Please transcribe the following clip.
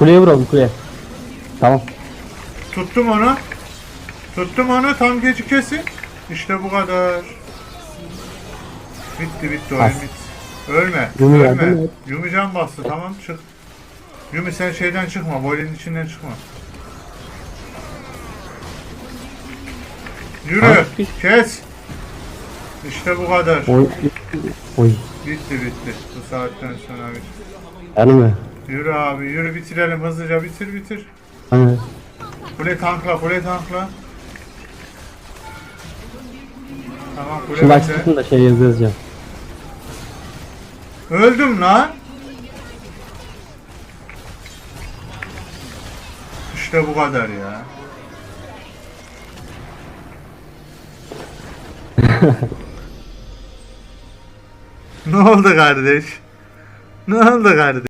Kuleye vuralım kuleye. Tamam. Tuttum onu. Tuttum onu tam geçi kesin. İşte bu kadar. Bitti bitti oyun As. bitti. Ölme. Yumi ölme. Yumi can bastı tamam çık. Yumi sen şeyden çıkma. Voley'nin içinden çıkma. Yürü. Ha? Kes. İşte bu kadar. Oy. Oy. Bitti bitti. Bu saatten sonra bitti. Yani mi? Yürü abi yürü bitirelim hızlıca bitir bitir. Hani. Kule tankla kule tankla. Tamam kule Şimdi bende. açtım da şey yazı yazacağım. Öldüm lan. İşte bu kadar ya. ne oldu kardeş? Ne oldu kardeş?